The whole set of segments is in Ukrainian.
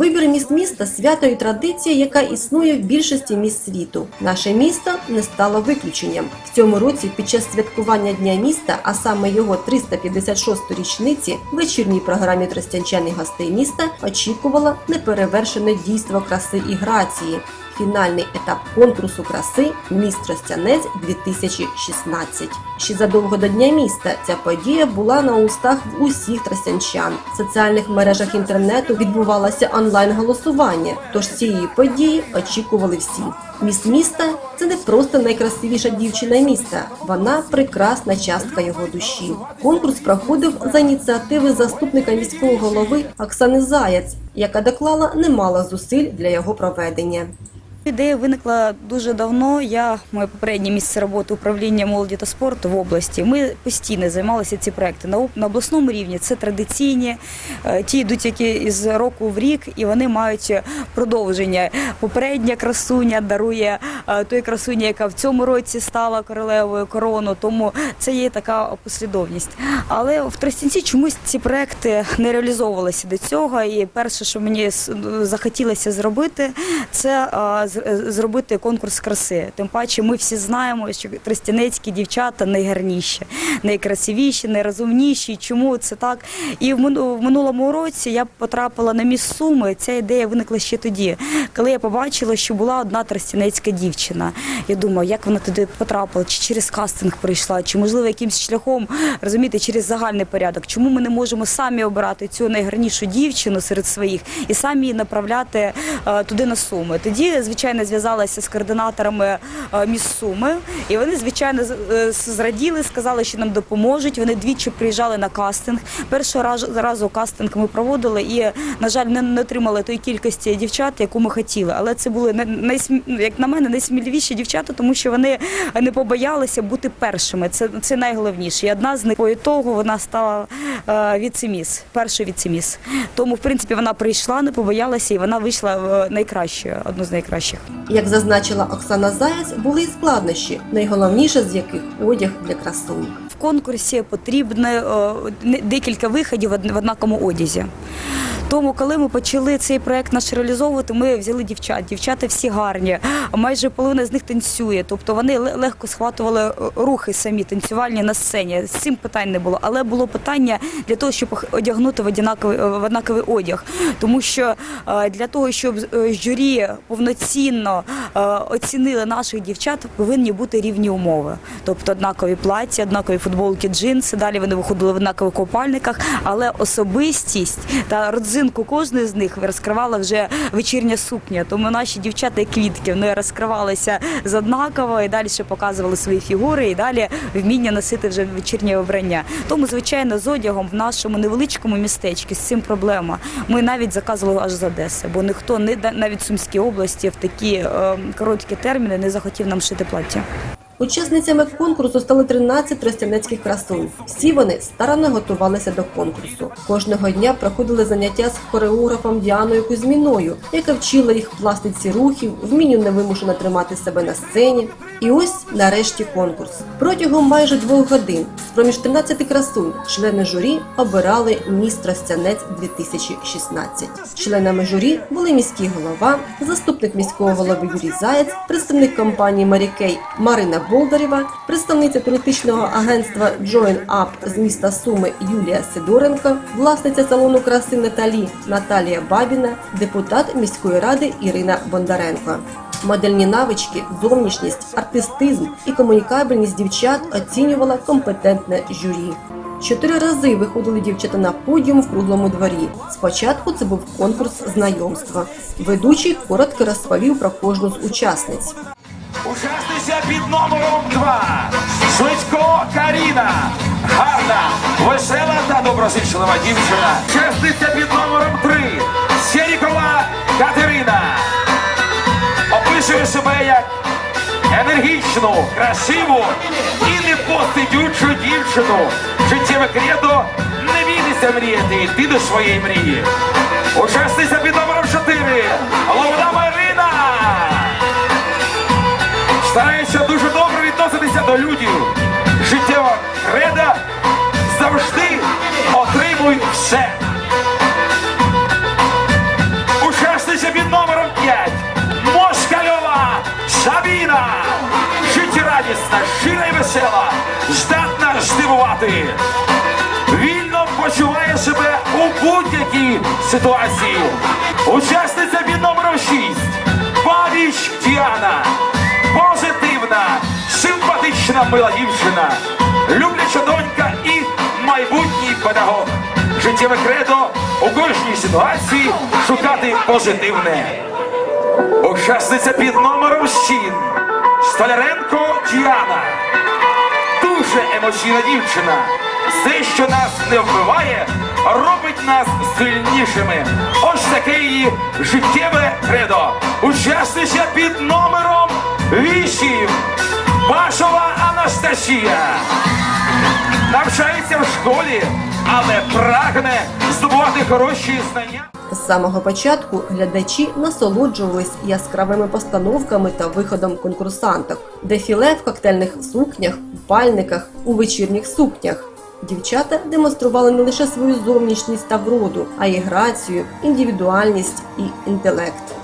Вибір міст міста свято традиція, яка існує в більшості міст світу. Наше місто не стало виключенням. В цьому році, під час святкування Дня міста, а саме його 356-ту річниці, вечірній програмі тростянчан і гостей міста очікувала неперевершене дійство краси і грації. Фінальний етап конкурсу краси Міст Тростянець 2016. Ще задовго до Дня міста ця подія була на устах в усіх тростянчан. В соціальних мережах інтернету відбувалося онлайн-голосування, тож цієї події очікували всі. Міст міста це не просто найкрасивіша дівчина міста, вона прекрасна частка його душі. Конкурс проходив за ініціативи заступника міського голови Оксани Заяць, яка доклала немало зусиль для його проведення. Ідея виникла дуже давно. Я моє попереднє місце роботи управління молоді та спорту в області. Ми постійно займалися ці проекти на, обласному рівні. Це традиційні, е, ті йдуть які із року в рік, і вони мають продовження. Попередня красуня дарує е, той красуні, яка в цьому році стала королевою корону. Тому це є така послідовність. Але в Тростянці чомусь ці проекти не реалізовувалися до цього. І перше, що мені захотілося зробити, це з- е, зробити конкурс краси. Тим паче, ми всі знаємо, що тростянецькі дівчата найгарніші, найкрасивіші, найрозумніші. Чому це так? І в минулому році я потрапила на міс Суми. Ця ідея виникла ще тоді, коли я побачила, що була одна тростянецька дівчина. Я думаю, як вона туди потрапила, чи через кастинг прийшла, чи можливо якимсь шляхом розумієте, через загальний порядок. Чому ми не можемо самі обирати цю найгарнішу дівчину серед своїх і самі її направляти е, туди на суми? Тоді, звичайно, зв'язалася з координаторами е, Суми, і вони, звичайно, е, зраділи, сказали, що нам допоможуть. Вони двічі приїжджали на кастинг. Першого разу, кастинг ми проводили і, на жаль, не, отримали тої кількості дівчат, яку ми хотіли. Але це були як на мене, найсміливіші дівчата, тому що вони не побоялися бути першими. Це, найголовніше. І одна з них по ітогу вона стала е, віцеміс, першою віцеміс. Тому, в принципі, вона прийшла, не побоялася, і вона вийшла найкращою, одну з найкращих. Як зазначила Оксана Заяць, були й складнощі, найголовніше з яких одяг для красунь. Конкурсі потрібно е, декілька виходів в од- однаковому одязі. Тому, коли ми почали цей проект наш реалізовувати, ми взяли дівчат. Дівчата всі гарні, майже половина з них танцює. Тобто вони легко схватували е, рухи самі танцювальні на сцені. З цим питань не було. Але було питання для того, щоб одягнути в однаковий, в однаковий одяг. Тому що е, для того, щоб е, журі повноцінно е, оцінили наших дівчат, повинні бути рівні умови. Тобто однакові плаття, однакові футболки, джинси. Далі вони виходили в однакових купальниках, але особистість та родзинку кожної з них розкривала вже вечірня сукня. Тому наші дівчата, квітки, вони розкривалися з однаково і далі ще показували свої фігури, і далі вміння носити вже вечірнє обрання. Тому, звичайно, з одягом в нашому невеличкому містечку з цим проблема. Ми навіть заказували аж з Одеси, бо ніхто не навіть Сумській області в такі е, короткі терміни не захотів нам шити плаття. Учасницями конкурсу стали 13 тростянецьких красунь. Всі вони старанно готувалися до конкурсу. Кожного дня проходили заняття з хореографом Діаною Кузьміною, яка вчила їх пластиці рухів, вмінню невимушено тримати себе на сцені. І ось нарешті конкурс. Протягом майже двох годин з проміж 13 красунь члени журі обирали міс Тростянець 2016. Членами журі були міський голова, заступник міського голови Юрій Заєць, представник компанії Марікей Марина Болдарєва, представниця туристичного агентства Join Up з міста Суми Юлія Сидоренко, власниця салону краси Наталі Наталія Бабіна, депутат міської ради Ірина Бондаренко. Модельні навички, зовнішність, артистизм і комунікабельність дівчат оцінювала компетентне журі. Чотири рази виходили дівчата на подіум в круглому дворі. Спочатку це був конкурс знайомства. Ведучий коротко розповів про кожну з учасниць. Учасниця під номером 2. Швидько Каріна. Гарна, весела та доброзичлива дівчина. Учасниця під номером 3. Сєрікова Катерина. Описує себе як енергічну, красиву і непостидючу дівчину. Життєве кредо не бійтеся мріяти, йти до своєї мрії. Учасниця під номером 4. Головна однолюдів, життєва креда завжди отримуй все. Учасниця під номером 5. Москальова Сабіна. Життєрадісна, щира і весела, здатна здивувати. Вільно почуває себе у будь-якій ситуації. Учасниця під номером 6. Павіч Діана. Позитивна симпатична мила дівчина, любляча донька і майбутній педагог. Життєве кредо у кожній ситуації шукати позитивне. Учасниця під номером 7. Столяренко Діана. Дуже емоційна дівчина. Все, що нас не вбиває, робить нас сильнішими. Ось таке її життєве кредо. Учасниця під номером 8. Башова Анастасія. Навчається в школі, але прагне здобувати хороші знання. З самого початку глядачі насолоджувались яскравими постановками та виходом конкурсанток. Дефіле в коктейльних сукнях, купальниках, у вечірніх сукнях. Дівчата демонстрували не лише свою зовнішність та вроду, а й грацію, індивідуальність і інтелект.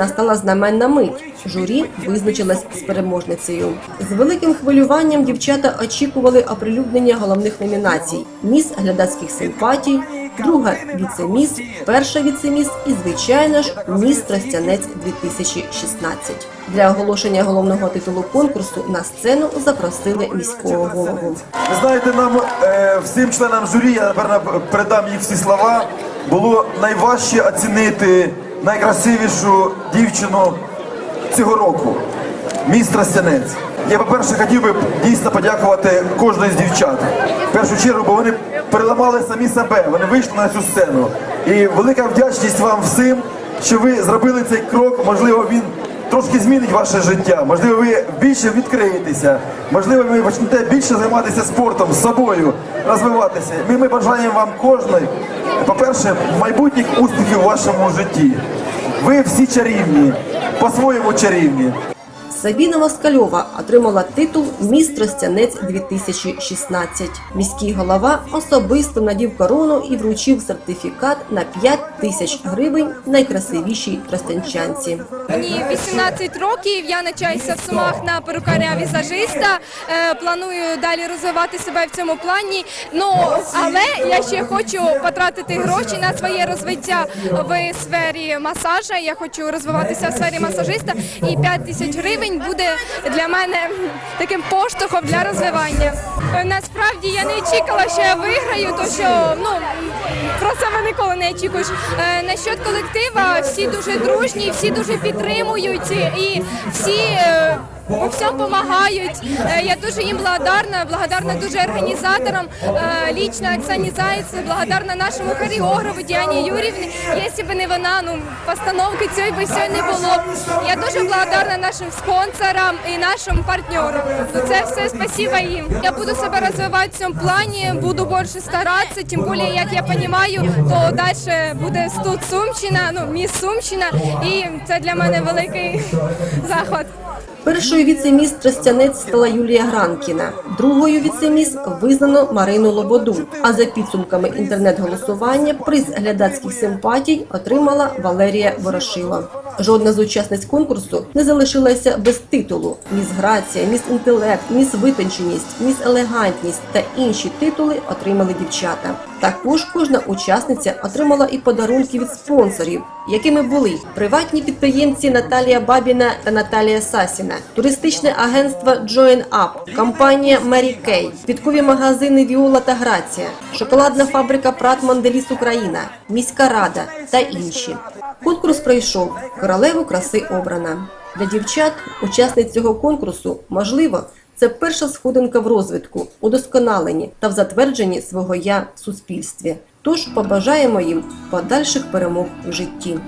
Настала знаменна мить. Журі визначилась з переможницею. З великим хвилюванням дівчата очікували оприлюднення головних номінацій: міс глядацьких симпатій, друга віцеміс, перша віцеміс і, звичайно ж, міс Тростянець 2016. Для оголошення головного титулу конкурсу на сцену запросили міського голову. Ви знаєте, нам е, всім членам журі, я напевно передам їх всі слова. Було найважче оцінити найкрасивішу дівчину цього року. містра Сянець. Я, по-перше, хотів би дійсно подякувати кожної з дівчат. В першу чергу, бо вони переламали самі себе, вони вийшли на цю сцену. І велика вдячність вам всім, що ви зробили цей крок. Можливо, він трошки змінить ваше життя. Можливо, ви більше відкриєтеся. Можливо, ви почнете більше займатися спортом, з собою, розвиватися. Ми, ми бажаємо вам кожної, по-перше, майбутніх успіхів у вашому житті. Ви всі чарівні, по-своєму чарівні. Сабіна Москальова отримала титул «Міс Тростянець 2016». Міський голова особисто надів корону і вручив сертифікат на 5 тисяч гривень найкрасивішій тростянчанці. Мені 18 років. Я навчаюся в Сумах на перукаря візажиста. Е, планую далі розвивати себе в цьому плані. Ну але я ще хочу потратити гроші на своє розвиття в сфері масажа. Я хочу розвиватися в сфері масажиста, і 5 тисяч гривень буде для мене таким поштовхом для розвивання. Е, Насправді я не очікувала, що я виграю, то що ну про ми ніколи не очікуєш. Е, насчет колектива всі дуже дружні, всі дуже підтримують і всі. е, у всьому допомагають. Е, Я дуже їм благодарна, благодарна дуже організаторам, е, лічно Оксані Зайцю, благодарна нашому хореографу Діані Юрівні. Якщо б не вона, ну постановки цієї би все не було. Я дуже благодарна нашим спонсорам і нашим партнерам. Це все спасибо їм. Я буду себе розвивати в цьому плані, буду більше старатися, тим більше, як я розумію, то далі буде тут Сумщина, ну міс Сумщина, і це для мене великий захват. Першою віцеміс Тростянець стала Юлія Гранкіна, другою віцеміс визнано Марину Лободу. А за підсумками інтернет-голосування приз глядацьких симпатій отримала Валерія Ворошило. Жодна з учасниць конкурсу не залишилася без титулу: міс Грація, міс інтелект, міс витонченість, міс елегантність та інші титули отримали дівчата. Також кожна учасниця отримала і подарунки від спонсорів, якими були приватні підприємці Наталія Бабіна та Наталія Сасіна, туристичне агентство Join Up, компанія Mary Kay, квіткові магазини Віола та Грація, шоколадна фабрика Прат Манделіс Україна, міська рада та інші. Конкурс пройшов. Королеву краси обрана. Для дівчат, учасниць цього конкурсу, можливо, це перша сходинка в розвитку, удосконаленні та в затвердженні свого я в суспільстві. Тож побажаємо їм подальших перемог у житті.